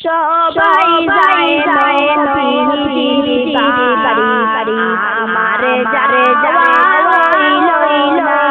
সবাই যায় যায় আমার যারে যাওয়া লই লই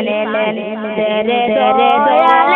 ലേ ലേ ലേ ലേ ലേ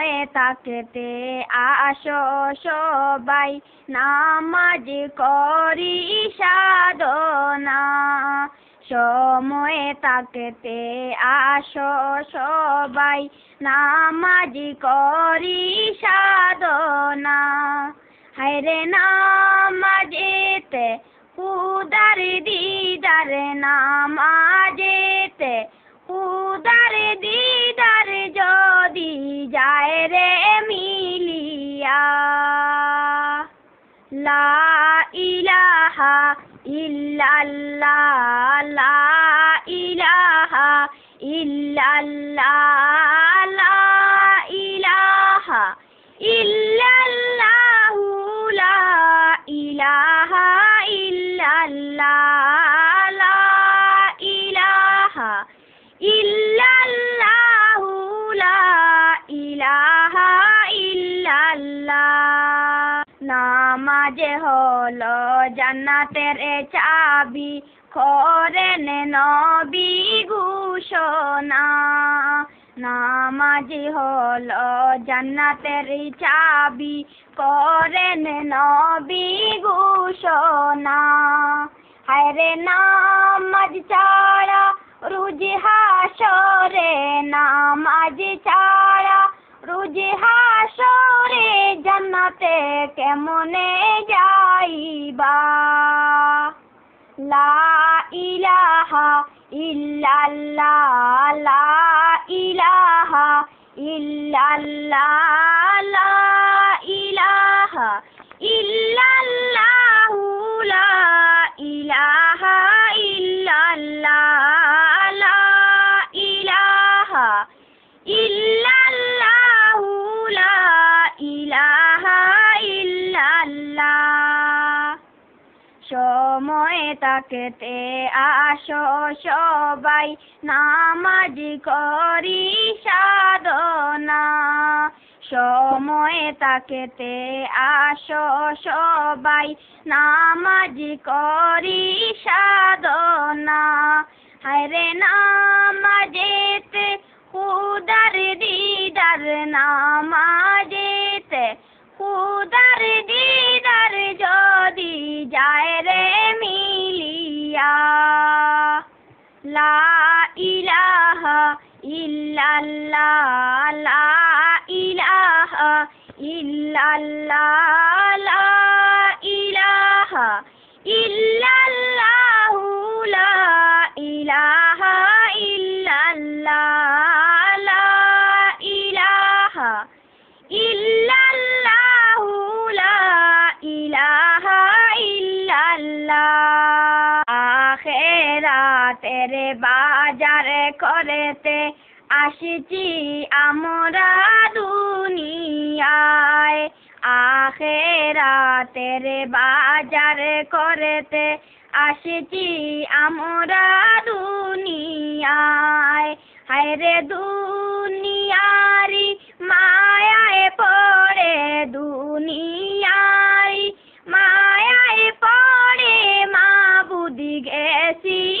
হয়ে থাকতে আস সবাই, নামাজ করি সাধনা। সময়ে থাকতে আস সবাই, নামাজ করি সাধনা। হায়রে নামাজেতে কুদার দিদার নামাজেতে উদার দিদার যদি যায় রে মিলিয়া। লা ইলাহা ইল্লাল্লাহ, লা ইলাহা ইল্লাল্লাহ, লা ইলাহা ইল্লাল্লাহু। জান্নাতের চাবি, করেন নবী ঘোষণা। নামাজ হলো জান্নাতের চাবি, করেন নবী ঘোষণা। হায়রে নামাজ ছাড়া রুজ হাসরে, নামাজ ছাড়া রুজ হাসরে জান্নাতে কেমনে যাইবা? লা ইলাহা ইল্লাল্লাহ ইলাহা ইল্লাল্লাহ তাকেতে আসো সবাই, নামাজ করি সাধনা। সময় তাকেতে আসো সবাই, নামাজ করি সাধনা। হায়রে নামাজেতে করেতে আসছি আমরা দুনিয়ায়। আখেরাতের বাজার করেতে আসছি আমরা দুনিয়ায়। হায়রে দুনিয়ারি মায়ায় পড়ে দুনিয়ায় মায়ায় পড়ে। মা বুদ্ধি গেছি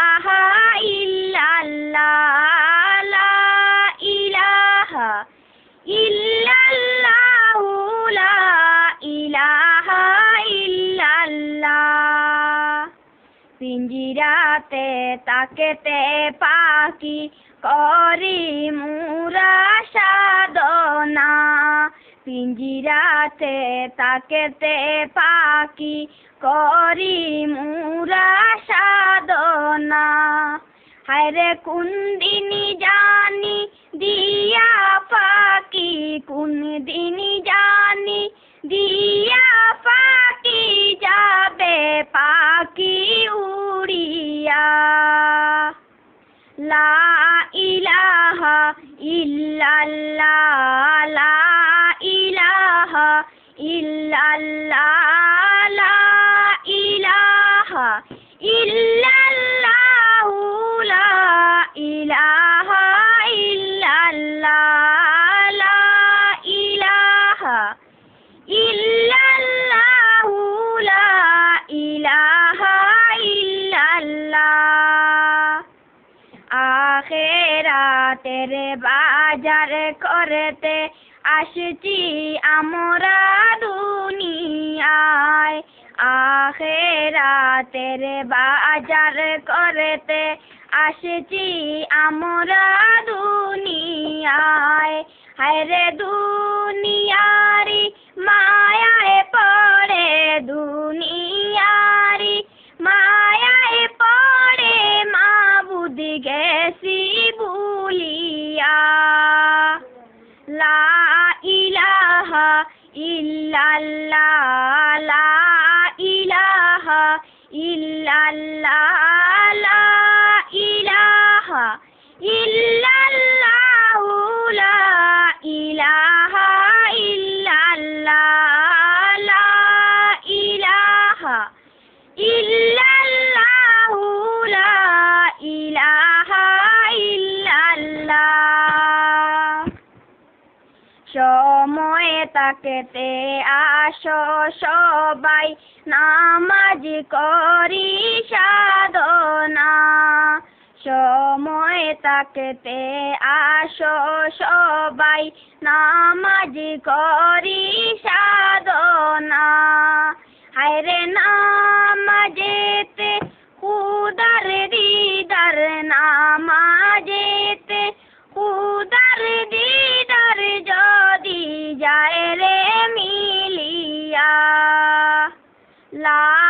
পিঞ্জিরাতে তাকেতে পাখি করি মুরা সাধনা। পিঞ্জিরাতে তাকেতে পাখি করি মুরা সাধনা। হায়রে কোন দিনই জানি দিয়া পাখি কোন দিনই জানি দিয়া পাখি যাবে পাখি উড়িয়া লা ইলাহা ইল্লাল্লাহ। আখেরাতের বাজার করতে আসছি আমরা দুনিয়ায়। আখেরাতের বাজার করতে আসছি আমরা দুনিয়ায়। হায়রে দুনিয়ারি মায়ায় পড়ে দুনিয়ারি গেছি বুলিয়া লা ইলাহা ইল্লাল্লাহ লা ইলাহা ইল্লাল্লাহ লা ইলাহা ইল্লাল্লাহ লা ইলাহা তাকেতে আসো সবাই, নামাজ করি সাধনা। সময় তাকেতে আসো সবাই, নামাজ করি সাধনা। হায়রে নামাজেতে খুদার দিদার নামাজেতে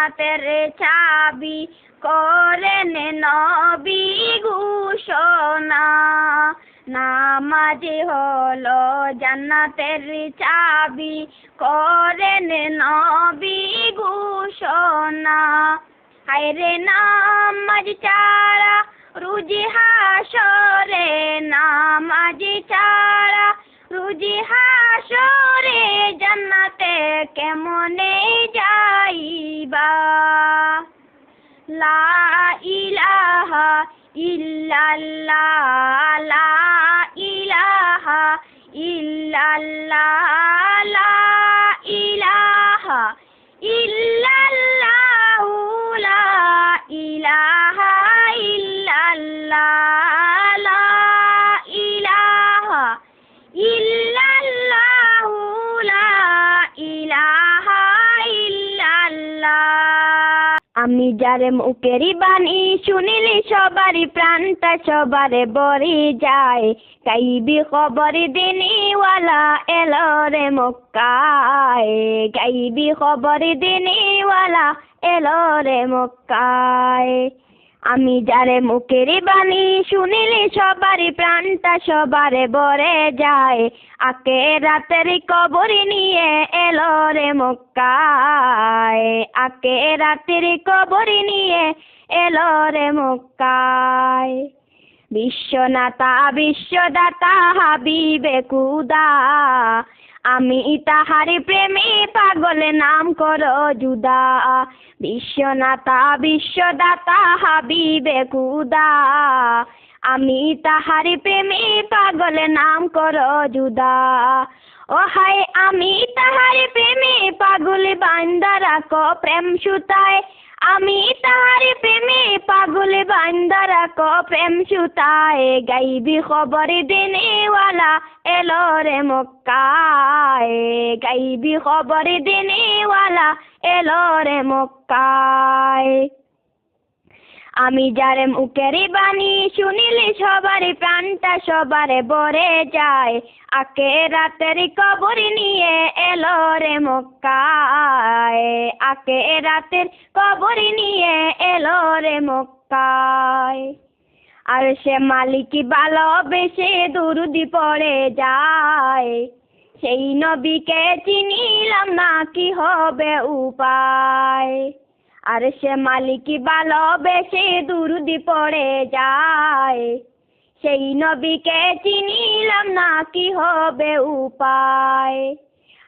জান্নাতের চাবি করেন নবী ঘোষণা। নামাজ হলো জান্নাতের চাবি করেন নবী ঘোষণা। হায়রে নামাজ চারা রুজি হাসরে, নামাজ চারা রুজি হাসরে জান্নাতে কেমনে যাইবা? লা ইলাহা ইল্লাল্লাহ। মুখেরই বাণী শুনিলি সবারই প্রাণটা সবারে বরি যায়। গাইবি খবর দিনীওয়ালা এলো রে মক্কায়। গাইবি খবর দিনীওয়ালা এলো রে মক্কায়। আমি যারে মুখেরই বাণী শুনিলি সবারই প্রাণটা সবারে বরে যায়। আকে রাতের কবরি নিয়ে এলো রে মক্কায়। আকে রাতের কবরি নিয়ে এলো রে মক্কায়। বিশ্বনাথা, বিশ্বদাতা হাবিবে কুদা আমি তাহারি প্রেমে পাগল নাম করো জুদা বিশ্বনাথা, বিশ্বদাতা, হাবিবে কুদা। আমি তাহারি প্রেমে পাগল নাম করো জুদা ও হায় আমি তাহারি প্রেমে পাগল বান্দা ক প্রেম সুতায়। আমি তাহার প্রেমে পাগল বান্দারা ক প্রেম সুতায় গাইবি খবর দিনেওয়ালা এলো রে মক্কায়। গাইবি খবর দিনেওয়ালা এলো রে মক্কায়। আমি যারে মুখেরই বাণী শুনিলি, সবারই প্রাণটা সবারে বরে যায়। আকে রাতের কবরি নিয়ে এলো রে মক্কায়। আকে রাতের কবরি নিয়ে এলো রে মক্কায়। আর সে মালিকি ভালোবেসে দুরুদি পড়ে যায়। সেই নবীকে চিনিলাম না কি হবে উপায়। আর সে মালিকি ভালোবেসে দুরুদি পড়ে যায়। সেই নবীকে চিনিলাম না কি হবে উপায়।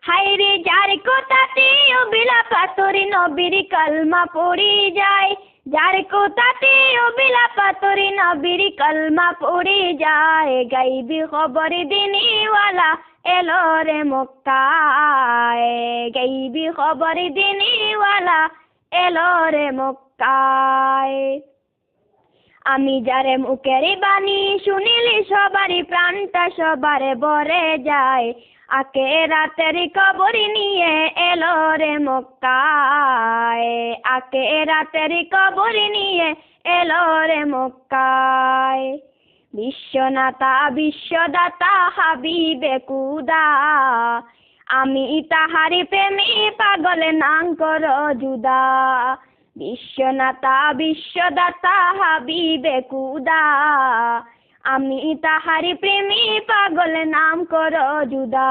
হাইরে যার কথাতে অবিলা পাতরি নবীর কালমা পড়ি যায়। যার কথাতে অবিলা পাতরি নবীর কালমা পড়ি যায়। গাইবি খবর দিনিওয়ালা এলো রে মক্কায়। গাইবি খবর দিনিওয়ালা এলো রে মক্কায়। আমি যারে মুখের বাণী শুনিলি, সবারই প্রাণটা সবারে বরে যায়। আকে রাতের কবর নিয়ে এলো রে মক্কায়। আকে রাতের কবর নিয়ে এলো রে মক্কায়। বিশ্বনাথা, বিশ্বদাতা, হাবিবে কুদা। আমি তাহারি প্রেমী পাগল নাং কর জুদা বিশ্বনাথা, বিশ্বদাতা, হাবিবে কুদা। আমি তাহারি প্রেমী পাগল নাম কর জুদা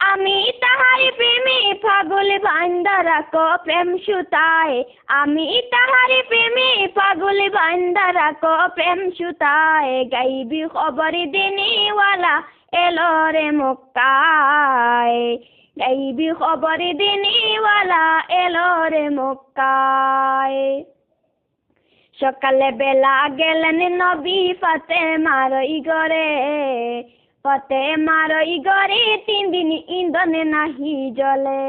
আমি তাহারি প্রেমী পাগল বান্দা রাখো প্রেম সুতায়। আমি তাহারি প্রেমী পাগল বান্দা রাখো প্রেম সুতায়। গাইবি খবর দিনিওয়ালা এলো রে মক্কায়। গাইবি খবর দিনিওয়ালা এলো রে মক্কায়। সকালে বেলা গেলেন নবী ফাতে মারই গরে ফতে মারই গরে তিন দিন ইন্ধনে নাহি জলে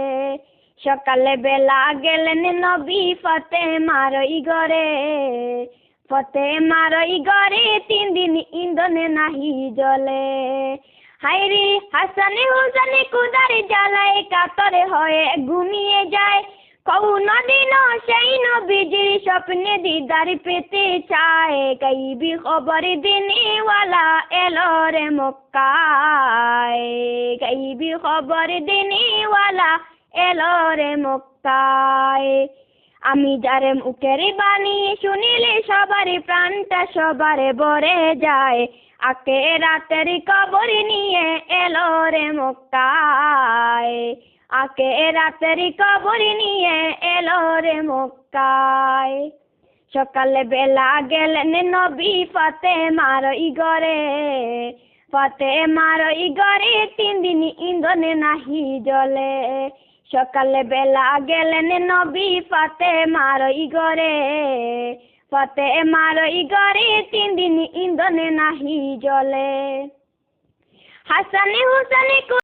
সকালে বেলা গেলেন নবী ফতে মারই গরে ফতে মারই গরে তিন দিন ইন্ধনে নাহি জলে হাইরি হাসানে হুসানে কুদারে জ্বালায়, কাতরে হয়ে ঘুমিয়ে যায়। কোন দিন সেই নবীজির স্বপ্নে দিদার পেতে চায়। গাইবি খবর দিনেওয়ালা এলো রে মক্কায়। গাইবি খবর দিনেওয়ালা এলো রে মক্কায়। আমি যারে মুখের বাণী শুনিলে সবারই প্রাণটা সবারে বরে যায়। আকে রাতের কবর নিয়ে এলো রে মক্কায়। আকে রাতের কবর নিয়ে এলো রে মক্কায়। সকালে বেলা গেলেন নবী ফতে মারই গরে ফতে মারই গরে তিন দিন ইন্ধনে নাহি জলে সকালে বেলা গেলেন নবী ফাতে মারই গরে ফতে মারই গরে তিন দিন ইন্ধনে নাহি জলে হাসানে হুসানে